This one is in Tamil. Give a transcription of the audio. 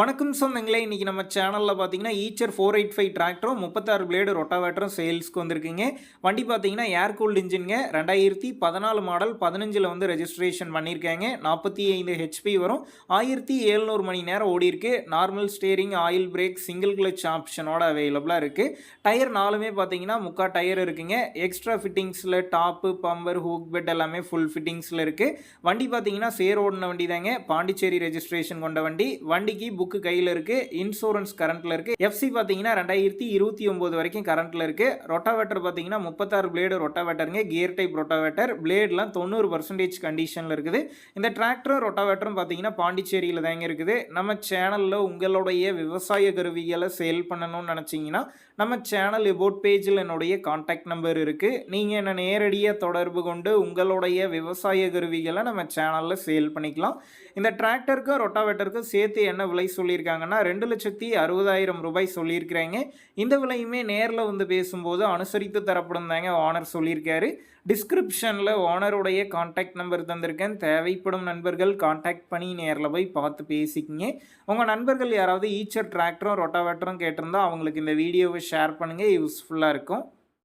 வணக்கம் சொந்தங்களே இன்றைக்கி நம்ம சேனலில் பார்த்தீங்கன்னா ஈச்சர் ஃபோர் எயிட் ஃபைவ் டிராக்டரும் முப்பத்தாறு பிளேடு ரொட்டாவேட்டரும் சேல்ஸ்க்கு வந்திருக்குங்க. வண்டி பார்த்தீங்கன்னா ஏர் கூல்டு இன்ஜின்ங்க ரெண்டாயிரத்தி பதினாலு மாடல் பதினஞ்சில் வந்து ரெஜிஸ்ட்ரேஷன் பண்ணியிருக்காங்க நாற்பத்தி ஐந்து ஹெச்பி வரும். ஆயிரத்தி எழுநூறு மணி நேரம் ஓடிருக்கு normal steering oil brake single clutch ஆப்ஷனோட அவைலபிளாக இருக்குது டயர் நாலுமே பார்த்தீங்கன்னா முக்கா டயர் இருக்குங்க. எக்ஸ்ட்ரா ஃபிட்டிங்ஸில் டாப்பு பம்பர் ஹூக் பெட் எல்லாமே ஃபுல் ஃபிட்டிங்ஸில் இருக்குது வண்டி பார்த்தீங்கன்னா சேர் ஓடின வண்டி தாங்க பாண்டிச்சேரி ரெஜிஸ்ட்ரேஷன் கொண்ட வண்டி. வண்டிக்கு புக்கு கையில் இருக்குது இன்சூரன்ஸ் கரண்ட்டில் இருக்குது எஃப்சி பார்த்தீங்கன்னா ரெண்டாயிரத்தி இருபத்தி ஒம்பது வரைக்கும் கரண்ட்டில் இருக்குது ரொட்டாவேட்டர் பார்த்தீங்கன்னா முப்பத்தாறு பிளேடு ரொட்டாவேட்டருங்க கியர் டைப் ரொட்டாவேட்டர் பிளேட்லாம் தொண்ணூறு பர்சன்டேஜ் கண்டிஷனில் இருக்குது. இந்த டிராக்டரும் ரொட்டாவேட்டரும் பார்த்தீங்கன்னா பாண்டிச்சேரியில் தாங்க இருக்குது. நம்ம சேனலில் உங்களுடைய விவசாய கருவிகளை சேல் பண்ணணும்னு நினச்சிங்கன்னா நம்ம சேனல் எபோட் பேஜில் என்னுடைய காண்டாக்ட் நம்பர் இருக்குது நீங்கள் என்ன நேரடியாக தொடர்பு கொண்டு உங்களுடைய விவசாய கருவிகளை நம்ம சேனலில் சேல் பண்ணிக்கலாம். இந்த டிராக்டருக்கும் ரொட்டாவேட்டருக்கும் சேர்த்து என்ன விலை சொல்லியிருக்காங்கன்னா ரெண்டு லட்சத்தி அறுபதாயிரம் ரூபாய் சொல்லியிருக்கிறாங்க. இந்த விலையுமே நேரில் வந்து பேசும்போது அனுசரித்து தரப்படும் தாங்க ஓனர் சொல்லியிருக்காரு. டிஸ்கிரிப்ஷனில் ஓனருடைய காண்டாக்ட் நம்பர் தந்திருக்கேன். தேவைப்படும் நண்பர்கள் காண்டாக்ட் பண்ணி நேரில் போய் பார்த்து பேசிக்கிங்க. உங்கள் நண்பர்கள் யாராவது ஈச்சர் டிராக்டரும் ரொட்டாவேட்டரும் கேட்டிருந்தா அவங்களுக்கு இந்த வீடியோவை ஷேர் பண்ணுங்கள் யூஸ்ஃபுல்லாக இருக்கும்.